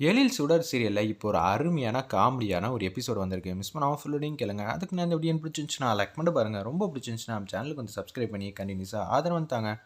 எழில் சுடர் சீரியலில் இப்போ ஒரு அருமையான காமெடியான ஒரு எபிசோட் வந்திருக்கு. மிஸ் பண்ணாமல் ஃபுல்லோடையும் கேளுங்க. அதுக்கு நான் இந்த வீடியோ பிடிச்சிருந்துச்சுன்னா லைக் பண்ணி பாருங்கள் ரொம்ப பிடிச்சிருந்துச்சுன்னா நம்ம சேனலுக்கு வந்து சப்ஸ்கிரைப் பண்ணி கண்டினியூஸாக ஆதரவு தாங்க.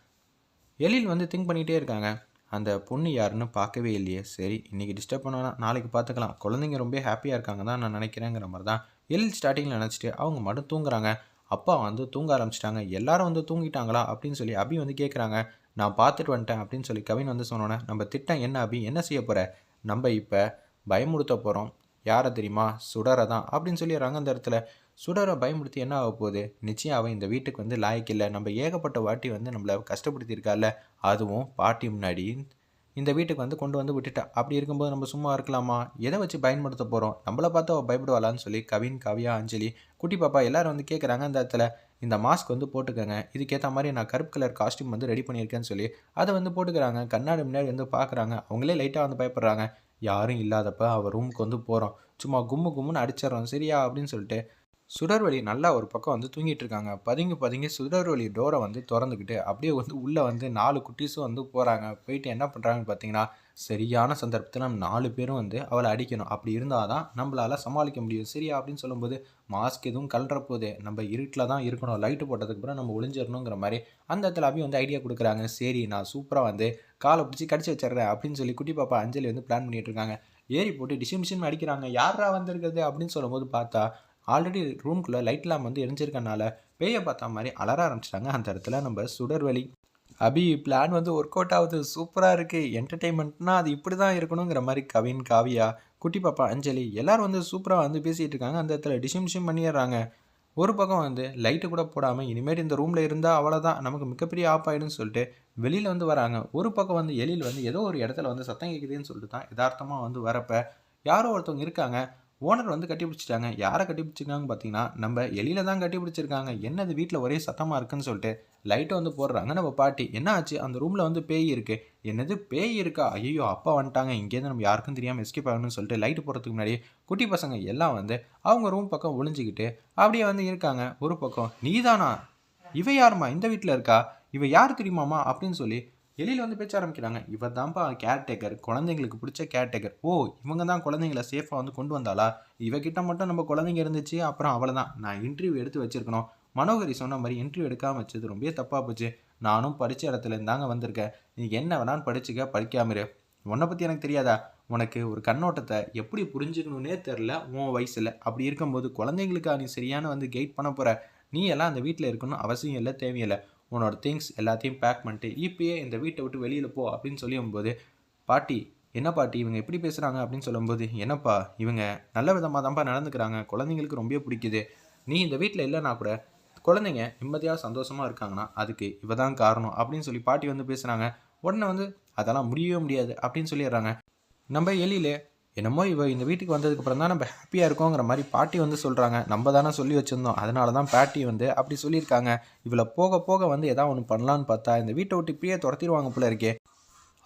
எழில் வந்து திங்க் பண்ணிகிட்டே இருக்காங்க. அந்த பொண்ணு யாருன்னு பார்க்கவே இல்லையே. சரி இன்றைக்கி டிஸ்டர்ப் பண்ணலாம் நாளைக்கு பார்த்துக்கலாம். குழந்தைங்க ரொம்ப ஹாப்பியாக இருக்காங்க தான் நான் நினைக்கிறேங்கிற மாதிரி தான் எழில் ஸ்டார்டிங்கில் நினச்சிட்டு அவங்க மட்டும் தூங்குறாங்க. அப்பா வந்து தூங்க ஆரம்பிச்சிட்டாங்க. எல்லாரும் வந்து தூங்கிட்டாங்களா? அப்படின்னு சொல்லி அபி வந்து கேட்குறாங்க நான் பார்த்துட்டு வந்துட்டேன் அப்படின்னு சொல்லி கவின் வந்து சொன்னோன்னே நம்ம திட்டம் என்ன அபி? என்ன செய்ய போகிற நம்ம இப்போ பயமுறுத்த போகிறோம் யாரை தெரியுமா? சுடரை தான் அப்படின்னு சொல்லிடுறாங்க அந்த இடத்துல. சுடரை பயமுறுத்தி என்ன ஆக போகுது? நிச்சயம் அவன் இந்த வீட்டுக்கு வந்து லாய்க்கு இல்லை. நம்ம ஏகப்பட்ட வாட்டி வந்து நம்மளை கஷ்டப்படுத்தியிருக்கால அதுவும் பாட்டி முன்னாடி இந்த வீட்டுக்கு வந்து கொண்டு வந்து விட்டுட்டா. அப்படி இருக்கும்போது நம்ம சும்மா இருக்கலாமா? எதை வச்சு பயன்படுத்த போகிறோம் நம்மளை பார்த்து அவள் பயப்படுவாளான்னு சொல்லி கவின் கவியா அஞ்சலி குட்டி பாப்பா எல்லாரும் வந்து கேட்குறாங்க அந்த இடத்துல. இந்த மாஸ்க் வந்து போட்டுக்கோங்க. இதுக்கேற்ற மாதிரி நான் கருப்பு கலர் காஸ்டியூம் வந்து ரெடி பண்ணியிருக்கேன்னு சொல்லி அதை வந்து போட்டுக்கிறாங்க. கண்ணாடி முன்னாடி வந்து பார்க்குறாங்க. அவங்களே லைட்டாக வந்து பயப்படுறாங்க. யாரும் இல்லாதப்ப அவர் ரூமுக்கு வந்து போகிறோம் சும்மா கும்மு கும்முன்னு அடிச்சிடறோம். சரியா? அப்படின்னு சொல்லிட்டு சுடர்வழி நல்லா ஒரு பக்கம் வந்து தூங்கிட்டு இருக்காங்க. பதுங்கி பதுங்கி சுடர்வழி டோரை வந்து திறந்துக்கிட்டு அப்படியே வந்து உள்ளே வந்து நாலு குட்டீஸும் வந்து போகிறாங்க போயிட்டு என்ன பண்ணுறாங்கன்னு பார்த்தீங்கன்னா சரியான சந்தர்ப்பத்தில் நம்ம நாலு பேரும் வந்து அவளை அடிக்கணும். அப்படி இருந்தால் தான் நம்மளால் சமாளிக்க முடியும். சரியா அப்படின்னு சொல்லும்போது மாஸ்க் எதுவும் கலற நம்ம இருட்டில் தான் இருக்கணும். லைட்டு போட்டதுக்கு அப்புறம் நம்ம ஒளிஞ்சிடணுங்கிற மாதிரி அந்த இடத்துல அப்படியே வந்து ஐடியா கொடுக்குறாங்க. சரி நான் சூப்பராக வந்து காலை பிடிச்சி கடிச்சு வச்சிடுறேன் அப்படின்னு சொல்லி குட்டி பாப்பா அஞ்சலி வந்து பிளான் பண்ணிட்டு இருக்காங்க. ஏறி போட்டு டிசிமிஷன் அடிக்கிறாங்க. யாரா வந்திருக்கிறது அப்படின்னு சொல்லும்போது பார்த்தா ஆல்ரெடி ரூம்குள்ளே லைட்லாம் வந்து எரிஞ்சிருக்கனால பேயை பார்த்தா மாதிரி அலற ஆரம்பிச்சிட்டாங்க. அந்த இடத்துல நம்ம சுடர்வழி அபி பிளான் வந்து ஒர்க் அவுட் ஆகுது. சூப்பராக இருக்குது என்டர்டெயின்மெண்ட்னா அது இப்படி தான் இருக்கணுங்கிற மாதிரி கவின் காவியா குட்டி பாப்பா அஞ்சலி எல்லோரும் வந்து சூப்பராக வந்து பேசிகிட்டு இருக்காங்க. அந்த இடத்துல டிஷிம் டிஷிம் பண்ணிடுறாங்க. ஒரு பக்கம் வந்து லைட்டு கூட போடாமல் இனிமேல் இந்த ரூமில் இருந்தால் அவ்வளோதான் நமக்கு மிகப்பெரிய ஆப் ஆகிடும்னு சொல்லிட்டு வெளியில் வந்து வராங்க. ஒரு பக்கம் வந்து எழில் வந்து ஏதோ ஒரு இடத்துல வந்து சத்தம் கேட்குதுன்னு சொல்லிட்டு தான் யதார்த்தமாக வந்து வரப்போ யாரோ ஒருத்தவங்க இருக்காங்க. ஓனர் வந்து கட்டி பிடிச்சிட்டாங்க யாரை கட்டி பிடிச்சிருக்காங்கன்னு பார்த்தீங்கன்னா நம்ம எலியில தான் கட்டி பிடிச்சிருக்காங்க என்னது வீட்டில் ஒரே சத்தமாக இருக்குன்னு சொல்லிட்டு லைட்டை வந்து போடுறாங்க. நம்ம பாட்டி என்ன ஆச்சு? அந்த ரூமில் வந்து பேய் இருக்குது என்னது? பேய் இருக்கா? ஐயோ அப்பா வந்துட்டாங்க. இங்கேருந்து நம்ம யாருக்கும் தெரியாமல் எஸ்கேப் ஆகணும்னு சொல்லிட்டு லைட்டு போகிறதுக்கு முன்னாடி குட்டி பசங்க எல்லாம் வந்து அவங்க ரூம் பக்கம் ஒளிஞ்சிக்கிட்டு அப்படியே வந்து இருக்காங்க. ஒரு பக்கம் நீதானா? இவ யாருமா இந்த வீட்டில் இருக்கா? இவ யார் தெரியுமாமா அப்படின்னு சொல்லி எலியில் வந்து பேச்ச ஆரம்பிக்கிறாங்க. இவர் தான்ப்பா கேர்டேக்கர் குழந்தைங்களுக்கு பிடிச்ச கேர்டேக்கர் ஓ இவங்க தான் குழந்தைங்கள சேஃபாக வந்து கொண்டு வந்தாளா? இவகிட்ட மட்டும் நம்ம குழந்தைங்க இருந்துச்சு அப்புறம் அவளை தான் நான் இன்டர்வியூ எடுத்து வச்சிருக்கணும். மனோகரி சொன்ன மாதிரி இன்டர்வியூ எடுக்காமல் வச்சது ரொம்ப தப்பாக போச்சு. நானும் படித்த இடத்துல இருந்தாங்க வந்திருக்கேன். நீ என்ன வேணாலும் படிச்சுக்க படிக்காமரு உன்னை பற்றி எனக்கு தெரியாதா? உனக்கு ஒரு கண்ணோட்டத்தை எப்படி புரிஞ்சுக்கணுன்னே தெரில உன் வயசில். அப்படி இருக்கும்போது குழந்தைங்களுக்கா நீ சரியான வந்து கைட் பண்ண போகிற நீ எல்லாம் அந்த வீட்டில் இருக்கணும் அவசியம் இல்லை தேவையில்லை. உன்னோட திங்ஸ் எல்லாத்தையும் பேக் பண்ணிட்டு இப்பயே இந்த வீட்டை விட்டு வெளியில் போ அப்படின்னு சொல்லியும்போது பாட்டி என்ன பாட்டி இவங்க எப்படி பேசுகிறாங்க அப்படின்னு சொல்லும்போது என்னப்பா இவங்க நல்ல விதமாக தான்ப்பா நடந்துக்கிறாங்க. குழந்தைங்களுக்கு ரொம்ப பிடிக்குது. நீ இந்த வீட்டில் இல்லைனா கூட குழந்தைங்க நிம்மதியாக சந்தோஷமாக இருக்காங்கன்னா அதுக்கு இவ தான் காரணம். அப்படின்னு சொல்லி பாட்டி வந்து பேசுகிறாங்க உடனே வந்து அதெல்லாம் முடியவே முடியாது. அப்படின்னு சொல்லிடுறாங்க. நம்ம எலியிலே என்னமோ இவ இந்த வீட்டுக்கு வந்ததுக்கப்புறம் தான் நம்ம ஹாப்பியாக இருக்கோங்கிற மாதிரி பாட்டி வந்து சொல்கிறாங்க நம்ம தானே சொல்லி வச்சுருந்தோம். அதனால தான் பாட்டி வந்து அப்படி சொல்லியிருக்காங்க. இவளை போக போக வந்து எதாவது ஒன்று பண்ணலான்னு பார்த்தா இந்த வீட்டை விட்டு இப்படியே துரத்திடுவாங்க போல இருக்கே.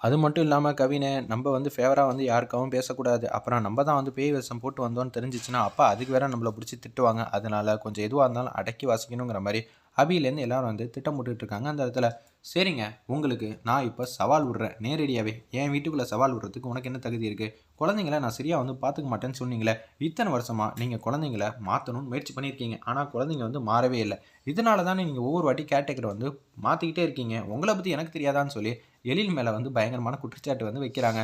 அது மட்டும் இல்லாமல் கவினை நம்ம வந்து ஃபேவராக வந்து யாருக்காகவும் பேசக்கூடாது. அப்புறம் நம்ம தான் வந்து பேய் வேஷம் போட்டு வந்தோன்னு தெரிஞ்சிச்சுன்னா அப்போ அதுக்கு வேற நம்மளை பிடிச்சி திட்டுவாங்க. அதனால் கொஞ்சம் எதுவாக இருந்தாலும் அடக்கி வாசிக்கணுங்கிற மாதிரி அபியிலேருந்து எல்லோரும் வந்து திட்டம் இருக்காங்க அந்த இடத்துல. சரிங்க உங்களுக்கு நான் இப்போ சவால் விடுறேன். நேரடியாகவே என் வீட்டுக்குள்ளே சவால் விடுறதுக்கு உனக்கு என்ன தகுதி இருக்குது குழந்தைங்கள நான் சரியாக வந்து பார்த்துக்க மாட்டேன்னு சொன்னீங்களே இத்தனை வருஷமாக நீங்கள் குழந்தைங்கள மாற்றணும்னு முயற்சி பண்ணியிருக்கீங்க. ஆனால் குழந்தைங்க வந்து மாறவே இல்லை. இதனால தானே நீங்கள் ஒவ்வொரு வாட்டி கேட்டகரை வந்து மாற்றிக்கிட்டே இருக்கீங்க. உங்களை பற்றி எனக்கு தெரியாதான்னு சொல்லி எழில் மேலே வந்து பயங்கரமான குற்றச்சாட்டு வந்து வைக்கிறாங்க.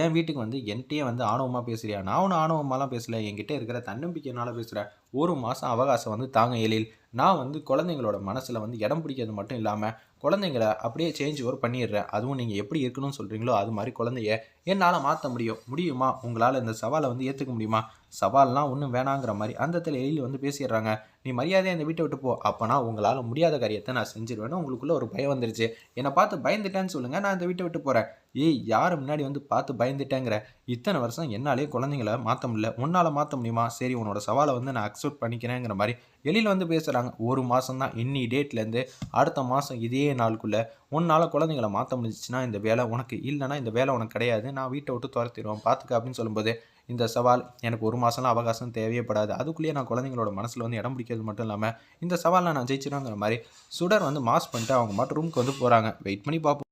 என் வீட்டுக்கு வந்து என்கிட்டயே வந்து ஆணவமாக பேசுகிறியா நான் ஒன்றும் ஆணவமாலாம் பேசலை. என்கிட்ட இருக்கிற தன்னம்பிக்கையினால் பேசுகிறேன் ஒரு மாதம் அவகாசம் வந்து தாங்க எழில். நான் வந்து குழந்தைங்களோட மனசில் வந்து இடம் பிடிக்கிறது மட்டும் இல்லாமல் குழந்தைங்கள அப்படியே சேஞ்ச் ஓவர் பண்ணிடுறேன். அதுவும் நீங்கள் எப்படி இருக்கணும்னு சொல்கிறீங்களோ அது மாதிரி குழந்தைய என்னால் மாற்ற முடியும். முடியுமா? உங்களால் இந்த சவாலை வந்து ஏற்றுக்க முடியுமா? சவால்லாம் ஒன்றும் வேணாங்கிற மாதிரி அந்த இடத்துல எழில் வந்து பேசிடுறாங்க. நீ மரியாதையை இந்த வீட்டை விட்டு போ. அப்போனா உங்களால் முடியாத காரியத்தை நான் செஞ்சிருவேன்னு உங்களுக்குள்ளே ஒரு பயம் வந்துருச்சு. என்னை பார்த்து பயந்துட்டேன்னு சொல்லுங்கள் நான் இந்த வீட்டை விட்டு போகிறேன் ஏய் யார் முன்னாடி வந்து பார்த்து பயந்துட்டேங்கிற? இத்தனை வருஷம் என்னாலே குழந்தைங்கள மாற்ற முடியல. உன்னால் மாற்ற முடியுமா? சரி உன்னோட சவாலை வந்து நான் அக்செப்ட் பண்ணிக்கிறேங்கிற மாதிரி. எழில் வந்து பேசுகிறாங்க ஒரு மாதம் தான் இன்னி டேட்லேருந்து அடுத்த மாதம் இதே நாளுக்குள்ளே உன்னால் குழந்தைங்கள மாற்ற முடிஞ்சிச்சுன்னா இந்த வேலை உனக்கு இல்லைனா இந்த வேலை உனக்கு கிடையாது. நான் வீட்டை விட்டு துரத்திடுவோம் பார்த்துக்க அப்படின்னு சொல்லும்போது இந்த சவால் எனக்கு ஒரு மாதம்லாம் அவகாசம் தேவையப்படாது. அதுக்குள்ளேயே நான் குழந்தைங்களோட மனசில் வந்து இடம் பிடிக்கிறது மட்டும் இல்லாமல் இந்த சவாலில் நான் ஜெயிச்சிடுங்கிற மாதிரி சுடர் வந்து மாஸ் பண்ணிட்டு அவங்க மட்டும் ரூமுக்கு வந்து போகிறாங்க வெயிட் பண்ணி பார்ப்போம்